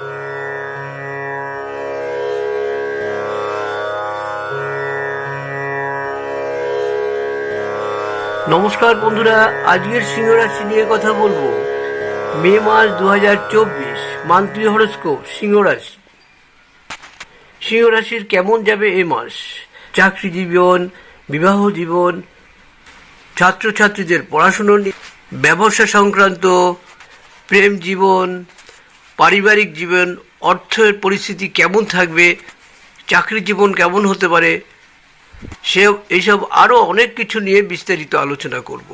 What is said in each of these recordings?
নমস্কার বন্ধুরা, আজকের সিংহ রাশি নিয়ে কথা বলব। মে মাস দু হাজার চব্বিশ, মান্থলি হরস্কোপ সিংহ রাশি সিংহ রাশির কেমন যাবে এ মাস? চাকরি জীবন বিবাহ জীবন, ছাত্রছাত্রীদের পড়াশুনো নিয়ে, ব্যবসা সংক্রান্ত, প্রেম জীবন পারিবারিক জীবন, অর্থের পরিস্থিতি কেমন থাকবে চাকরি জীবন কেমন হতে পারে, সে এইসব আরও অনেক কিছু নিয়ে বিস্তারিত আলোচনা করব।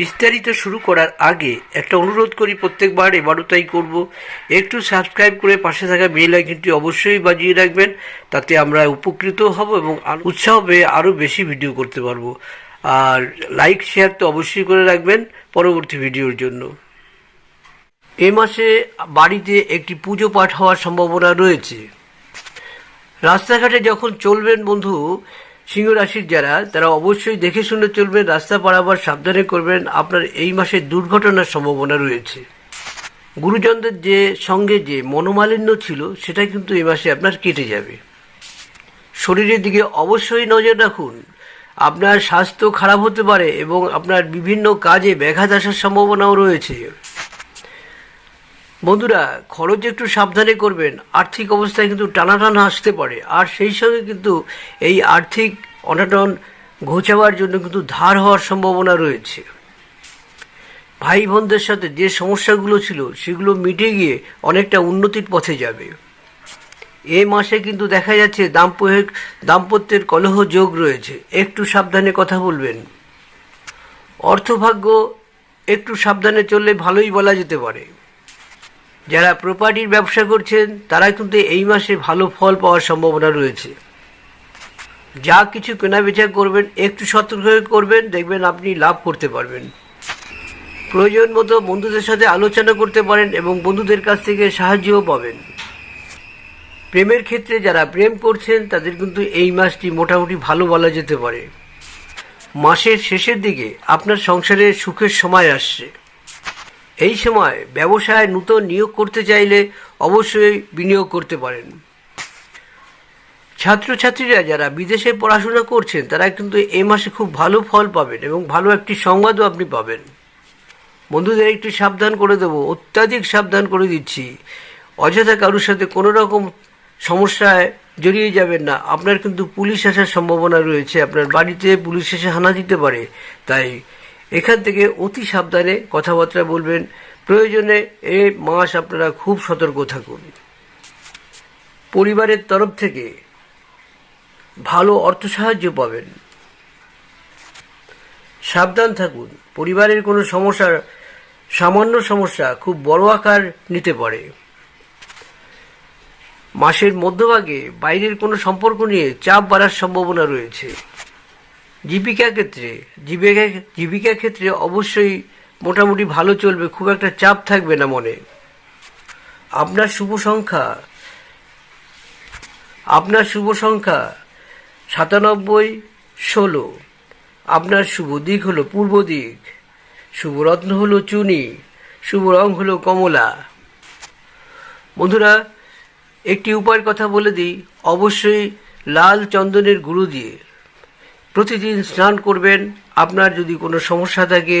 বিস্তারিত শুরু করার আগে একটা অনুরোধ করি প্রত্যেকবার এবারও তাই করব। একটু সাবস্ক্রাইব করে পাশে থাকা বেল আইকনটি অবশ্যই বাজিয়ে রাখবেন, তাতে আমরা উপকৃত হব এবং উৎসাহ পেয়ে আরও বেশি ভিডিও করতে পারব। আর লাইক, শেয়ার তো অবশ্যই করে রাখবেন পরবর্তী ভিডিওর জন্য। এ মাসে বাড়িতে একটি পুজো পাঠ হওয়ার সম্ভাবনা রয়েছে। রাস্তাঘাটে যখন চলবেন বন্ধু সিংহ রাশির যারা, তারা অবশ্যই দেখে শুনে চলবেন, রাস্তা পারাবার সাবধানে করবেন। আপনার এই মাসে দুর্ঘটনার সম্ভাবনা রয়েছে। গুরুজনদের যে সঙ্গে যে মনোমালিন্য ছিল, সেটা কিন্তু এই মাসে আপনার কেটে যাবে। শরীরের দিকে অবশ্যই নজর রাখুন। আপনার স্বাস্থ্য খারাপ হতে পারে এবং আপনার বিভিন্ন কাজে ব্যাঘাত আসার সম্ভাবনাও রয়েছে। বন্ধুরা, খরচ একটু সাবধানে করবেন। আর্থিক অবস্থায় কিন্তু টানাটানা আসতে পারে। আর সেই সঙ্গে কিন্তু এই আর্থিক অনাটন ঘোচাবার জন্য কিন্তু ধার হওয়ার সম্ভাবনা রয়েছে। ভাই বোনদের সাথে যে সমস্যাগুলো ছিল, সেগুলো মিটে গিয়ে অনেকটা উন্নতির পথে যাবে। এ মাসে কিন্তু দেখা যাচ্ছে দাম্পত্য দাম্পত্যের কলহ যোগ রয়েছে। একটু সাবধানে কথা বলবেন। অর্থভাগ্য একটু সাবধানে চললে ভালোই বলা যেতে পারে। যারা প্রপার্টির ব্যবসা করছেন তারা কিন্তু এই মাসে ভালো ফল পাওয়ার সম্ভাবনা রয়েছে। যা কিছু কেনাবেচা করবেন, একটু সতর্ক হয়ে করবেন, দেখবেন আপনি লাভ করতে পারবেন। প্রয়োজন মতো বন্ধুদের সাথে আলোচনা করতে পারেন এবং বন্ধুদের কাছ থেকে সাহায্যও পাবেন। প্রেমের ক্ষেত্রে যারা প্রেম করছেন, তাদের কিন্তু এই মাসটি মোটামুটি ভালো বলা যেতে পারে। মাসের শেষের দিকে আপনার সংসারে সুখের সময় আসছে। এই সময় ব্যবসায় নূতন নিয়োগ করতে চাইলে অবশ্যই বিনিয়োগ করতে পারেন। ছাত্রছাত্রীরা যারা বিদেশে পড়াশোনা করছেন, তারা কিন্তু এই মাসে খুব ভালো ফল পাবেন এবং ভালো একটি সংবাদও আপনি পাবেন। বন্ধুদের একটু সাবধান করে দেবো, অত্যাধিক সাবধান করে দিচ্ছি। অযথা কারোর সাথে কোনো রকম সমস্যায় জড়িয়ে যাবেন না। আপনার কিন্তু পুলিশ আসার সম্ভাবনা রয়েছে। আপনার বাড়িতে পুলিশ এসে হানা দিতে পারে, তাই এখান থেকে অতি সাবধানে কথাবার্তা বলবেন। প্রয়োজনে এ মাস আপনারা খুব সতর্ক থাকুন। পরিবারের তরফ থেকে ভালো অর্থ সাহায্য পাবেন। সাবধান থাকুন। পরিবারের কোনো সমস্যা সামান্য সমস্যা খুব বড় আকার নিতে পারে। মাসের মধ্যভাগে বাইরের কোনো সম্পর্ক নিয়ে চাপ বাড়ার সম্ভাবনা রয়েছে। জীবিকা ক্ষেত্রে, জীবিকা জীবিকা ক্ষেত্রে অবশ্যই মোটামুটি ভালো চলবে, খুব একটা চাপ থাকবে না মনে। আপনার শুভ সংখ্যা, আপনার শুভ সংখ্যা সাতানব্বই ষোলো, আপনার শুভ দিক হলো পূর্ব দিক, শুভ রত্ন হলো চুনি, শুভ রং হলো কমলা। বন্ধুরা, একটি উপায়ের কথা বলে দিই, অবশ্যই লাল চন্দনের গুঁড়ো দিয়ে। প্রতিদিন স্নান করবেন। আপনার যদি কোনো সমস্যা থাকে,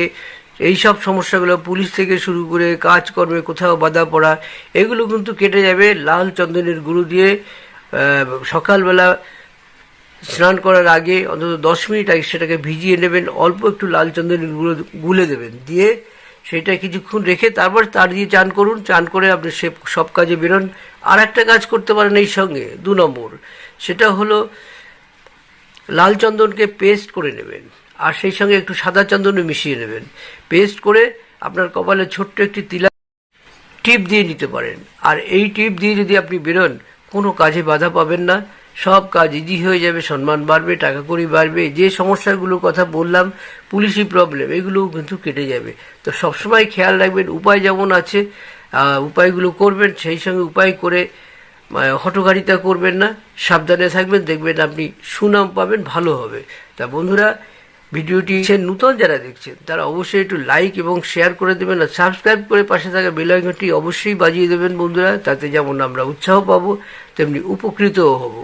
এই সব সমস্যাগুলো পুলিশ থেকে শুরু করে কাজকর্মে কোথাও বাধা পড়া, এগুলো কিন্তু কেটে যাবে লাল চন্দনের গুঁড়ো দিয়ে। সকালবেলা স্নান করার আগে অন্তত দশ মিনিট আগে সেটাকে ভিজিয়ে নেবেন, অল্প একটু লাল চন্দনের গুঁড়ো গুলে দেবেন। দিয়ে সেটা কিছুক্ষণ রেখে তারপর তার দিয়ে চান করুন। চান করে আপনি সে সব কাজে বেরোন। আর একটা কাজ করতে পারেন এই সঙ্গে, দু নম্বর। সেটা হলো লাল চন্দনকে পেস্ট করে নেবেন, আর সেই সঙ্গে একটু সাদা চন্দনও মিশিয়ে নেবেন। পেস্ট করে আপনার কপালে ছোট্ট একটি তিলা টিপ দিয়ে নিতে পারেন। আর এই টিপ দিয়ে যদি আপনি বেরোন, কোনো কাজে বাধা পাবেন না। সব কাজ ইজি হয়ে যাবে, সম্মান বাড়বে টাকা কড়ি বাড়বে। যে সমস্যাগুলোর কথা বললাম, পুলিশি প্রবলেম এগুলোও কিন্তু কেটে যাবে। তো সবসময় খেয়াল রাখবেন, উপায় যেমন আছে উপায়গুলো করবেন, সেই সঙ্গে উপায় করে হটকারিতা করবেন না, সাবধানে থাকবেন, দেখবেন আপনি সুনাম পাবেন, ভালো হবে। তা বন্ধুরা, ভিডিওটি সে নূতন যারা দেখছেন, তারা অবশ্যই একটু লাইক এবং শেয়ার করে দেবেন আর সাবস্ক্রাইব করে পাশে থাকা বেল আইকনটি অবশ্যই বাজিয়ে দেবেন বন্ধুরা, তাতে যেমন আমরা উৎসাহ পাবো, তেমনি উপকৃতও হব।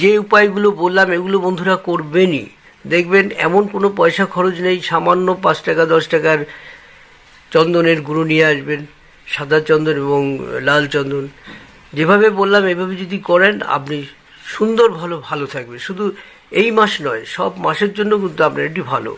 যে উপায়গুলো বললাম, এগুলো বন্ধুরা করবেনই। দেখবেন এমন কোনো পয়সা খরচ নেই, সামান্য পাঁচ টাকা, দশ টাকার চন্দনের গুঁড়ো নিয়ে আসবেন, সাদা চন্দন এবং লাল চন্দন। যেভাবে বললাম, এভাবে যদি করেন, আপনি সুন্দর ভালো ভালো থাকবে শুধু এই মাস নয়, সব মাসের জন্য কিন্তু আপনার এটি ভালো।